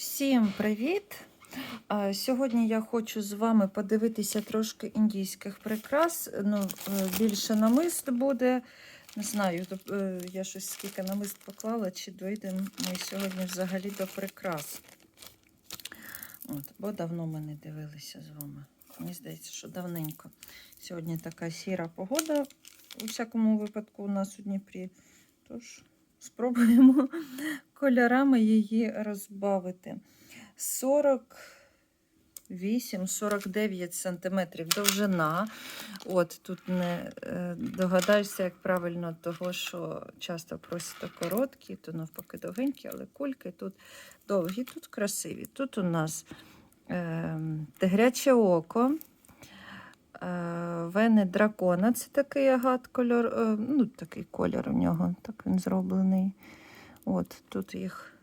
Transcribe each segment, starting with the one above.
Всім привіт! Сьогодні я хочу з вами подивитися трошки індійських прикрас. Ну, е, більше намист буде. Не знаю, е, я щось скільки намист поклала, чи дойдемо ми сьогодні взагалі до прикрас. От, бо давно ми не дивилися з вами. Мені здається, що давненько. Сьогодні така сіра погода, у всякому випадку, у нас у Дніпрі. Тож спробуємо кольорами її розбавити. 48-49 сантиметрів довжина. От тут не е, догадаєшся, як правильно, того, що часто просять короткі, то навпаки довгенькі, але кульки тут довгі, тут красиві. Тут у нас е, тигряче око. Е, Вени дракона це такий агат кольор, е, ну такий колір у нього, так він зроблений. От тут їх,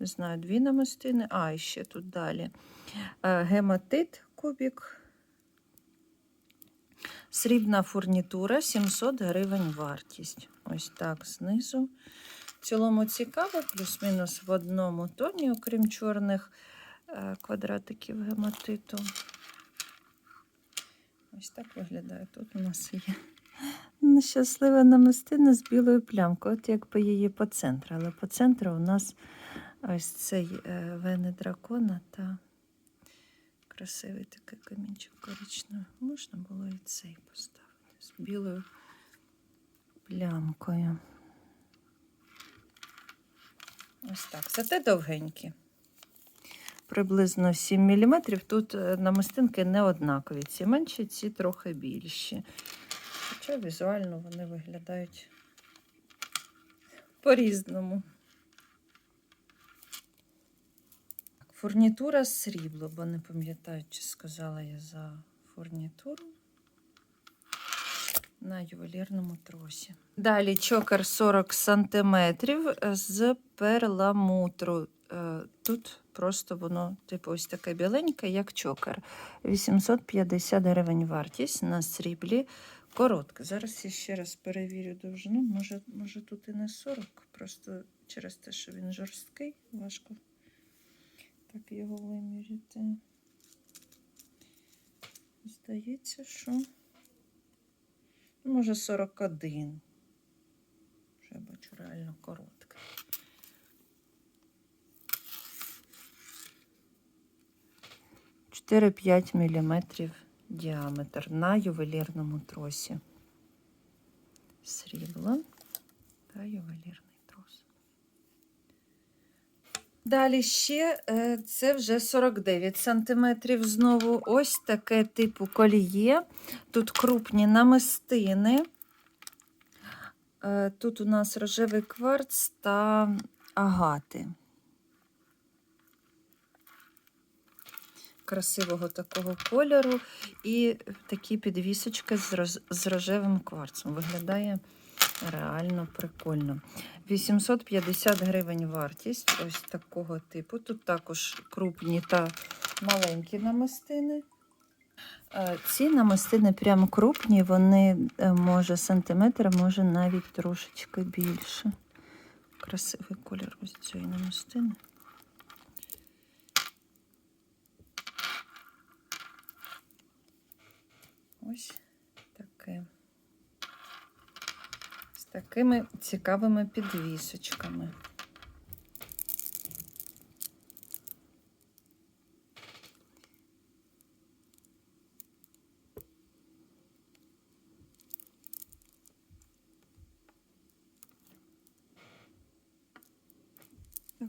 не знаю, дві намистини, а і ще тут далі. Е, Гематит кубік. Срібна фурнітура 700 гривень вартість. Ось так знизу. В цілому цікаво, плюс-мінус в одному тоні, окрім чорних квадратиків гематиту. Ось так виглядає. Тут у нас є нещаслива намистина з білою плямкою. От якби її по центру. Але по центру у нас ось цей е, вени дракона та красивий такий камінчик коричневий. Можна було і цей поставити з білою плямкою. Ось так. Зате довгенькі приблизно 7 мм. Тут е, намистинки не однакові. Ці менші, ці трохи більші. Хоча візуально вони виглядають по-різному. Фурнітура срібло, бо не пам'ятаю, чи сказала я за фурнітуру на ювелірному тросі. Далі чокер 40 см з перламутру. Е, Тут Просто воно, типу, ось таке біленьке, як чокер. 850 гривень вартість на сріблі. Коротке. Зараз я ще раз перевірю довжину. Може, може тут і не 40, просто через те, що він жорсткий, важко так його виміряти. Здається, що. Ну, може, 41. Вже бачу реально коротко. 4-5 мм діаметр на ювелірному тросі. Срібло та ювелірний трос. Далі ще е, це вже 49 см. Знову ось таке типу коліє. Тут крупні намистини. Е, тут у нас рожевий кварц та агати. Красивого такого кольору. І такі підвісочки з, роз, з рожевим кварцем. Виглядає реально прикольно. 850 гривень вартість ось такого типу. Тут також крупні та маленькі намистини. Е, Ці намистини прям крупні, вони е, може сантиметр, може навіть трошечки більше. Красивий колір ось цієї намистини. Ось таке. З такими цікавими підвісочками.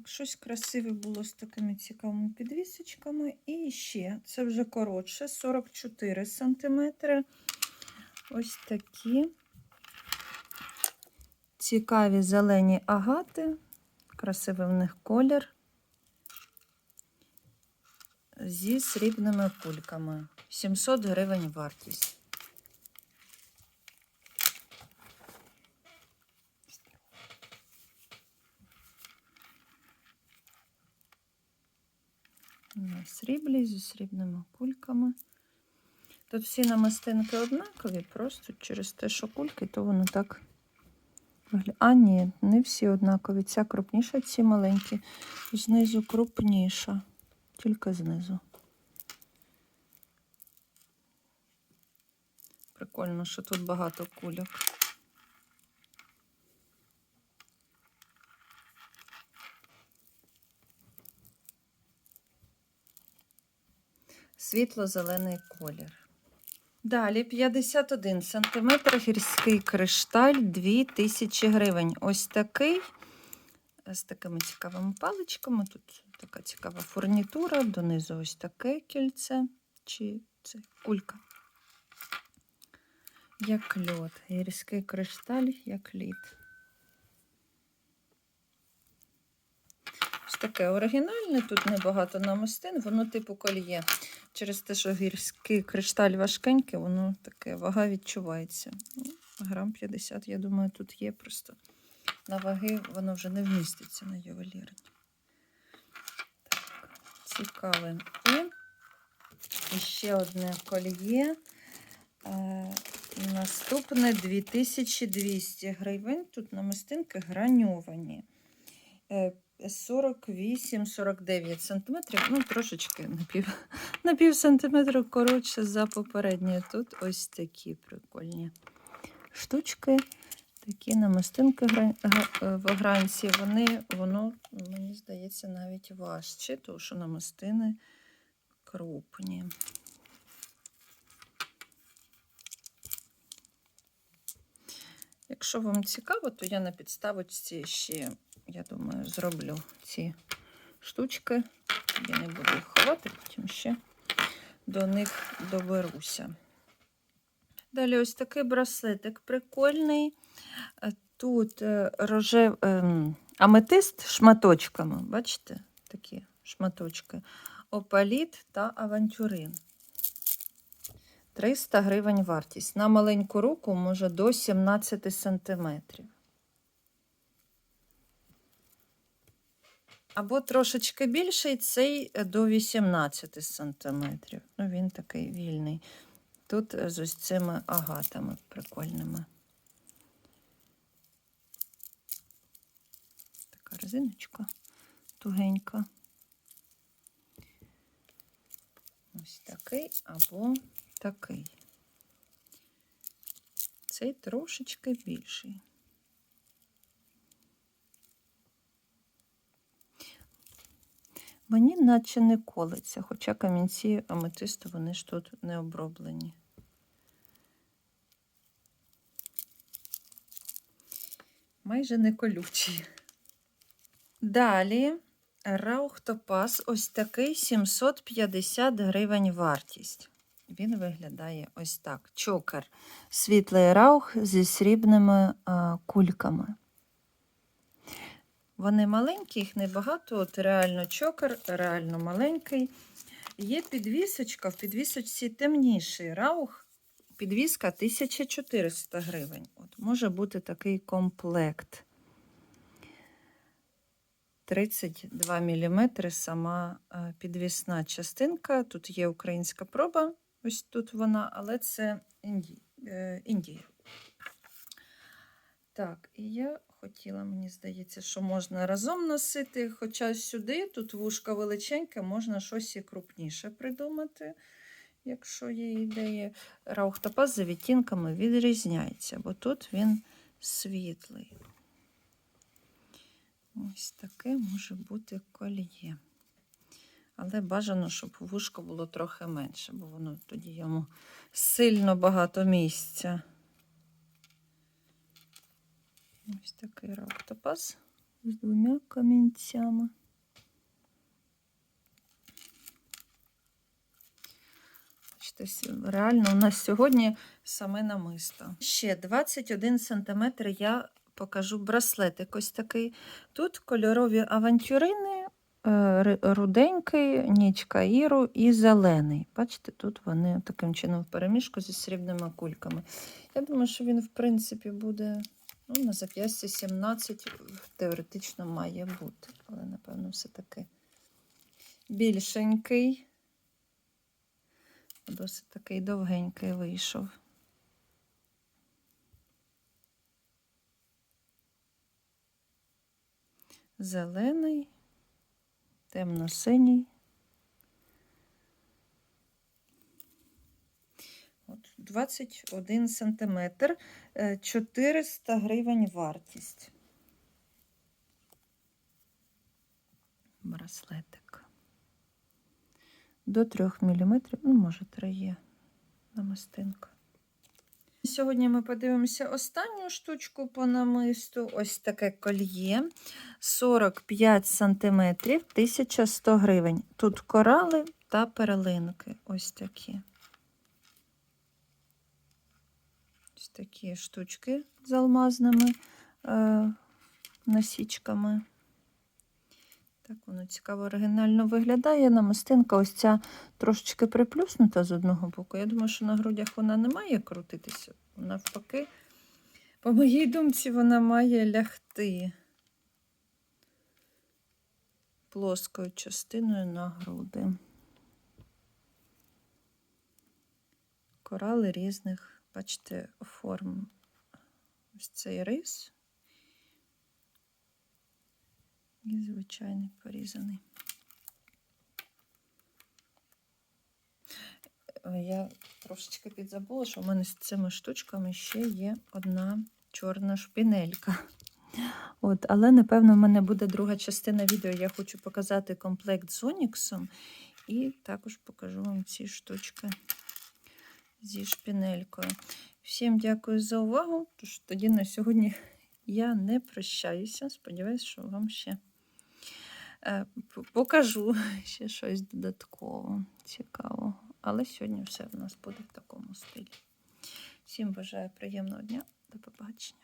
Так, щось красиве було з такими цікавими підвісочками. І ще, це вже коротше, 44 сантиметри. Ось такі цікаві зелені агати, красивий в них колір зі срібними кульками. 700 гривень вартість. На сріблі зі срібними кульками. Тут всі намистинки однакові, просто через те, що кульки, то воно так вигля- А, ні, не всі однакові. Ця крупніша, ці маленькі. Знизу крупніша. Тільки знизу. Прикольно, що тут багато кульок. Світло-зелений колір. Далі 51 см гірський кришталь 2000 гривень. Ось такий з такими цікавими паличками. Тут така цікава фурнітура, донизу ось таке кільце чи це кулька. Як льод. Гірський кришталь, як лід. Ось таке оригінальне, тут небагато намистин, воно типу кольє. Через те, що гірський кришталь важкенький, воно таке вага відчувається. Ну, Грам 50, я думаю, тут є просто. На ваги воно вже не вміститься на ювелірні. Так, цікаве. І ще одне кольє. Е, наступне 2200 гривень. Тут намистинки граньовані. Е, 48-49 сантиметрів, ну трошечки на пів, на пів сантиметра коротше за попереднє. Тут ось такі прикольні штучки, такі намистинки е, в гранці. Вони, воно, мені здається, навіть важче, тому що намистини крупні. Якщо вам цікаво, то я на підставочці ще, я думаю, зроблю ці штучки. Я не буду їх ховати, потім ще до них доберуся. Далі ось такий браслетик прикольний. Е, Тут е, рожев... ем, аметист шматочками, бачите, такі шматочки. Опаліт та авантюрин. 300 гривень вартість. На маленьку руку може до 17 сантиметрів. Або трошечки більший, цей е, до 18 сантиметрів. Ну, він такий вільний. Тут е, з ось цими агатами прикольними. Така резиночка тугенька. Ось такий або такий. Цей трошечки більший. Мені наче не колиться, хоча камінці аметисту вони ж тут не оброблені. Майже не колючі. Далі раухтопас ось такий 750 гривень вартість. Він виглядає ось так. Чокер. Світлий раух зі срібними а, кульками. Вони маленькі, їх небагато. От реально чокер, реально маленький. Є підвісочка, в підвісочці темніший раух. Підвіска 1400 гривень. От Може бути такий комплект. 32 мм сама е, підвісна частинка. Тут є українська проба, ось тут вона, але це е, Індія. Так, і я хотіла, мені здається, що можна разом носити, хоча сюди, тут вушка величеньке, можна щось і крупніше придумати, якщо є ідея. Раухтопас за відтінками відрізняється, бо тут він світлий. Ось таке може бути кольє. Але бажано, щоб вушко було трохи менше, бо воно тоді йому сильно багато місця. Ось такий раптопас з двома камінцями. Реально у нас сьогодні саме намисто. Ще 21 см я покажу браслетик ось такий. Тут кольорові авантюрини, е, руденький, нічка іру і зелений. Бачите, тут вони таким чином в переміжку зі срібними кульками. Я думаю, що він, в принципі, буде Ну, На зап'ясті 17 теоретично має бути, але, напевно, все-таки більшенький, досить такий довгенький вийшов. Зелений, темно-синій. 21 сантиметр, е, 400 гривень вартість. Браслетик. До 3 мм, ну, може, 3 є намистинка. Сьогодні ми подивимося останню штучку по намисту. Ось таке кольє 45 см, 1100 гривень. Тут корали та перлинки. Ось такі. Ось такі штучки з алмазними е, насічками. Так воно цікаво оригінально виглядає. Намистинка ось ця трошечки приплюснута з одного боку. Я думаю, що на грудях вона не має крутитися. Навпаки, по моїй думці, вона має лягти плоскою частиною на груди. Корали різних, бачите, форм. Ось цей рис. І звичайний порізаний. Я трошечки підзабула, що в мене з цими штучками ще є одна чорна шпінелька. От, але, напевно, в мене буде друга частина відео. Я хочу показати комплект з Оніксом. І також покажу вам ці штучки зі шпінелькою. Всім дякую за увагу. Тож тоді на сьогодні я не прощаюся. Сподіваюсь, що вам ще е, покажу ще щось додатково цікавого. Але сьогодні все в нас буде в такому стилі. Всім бажаю приємного дня. До побачення.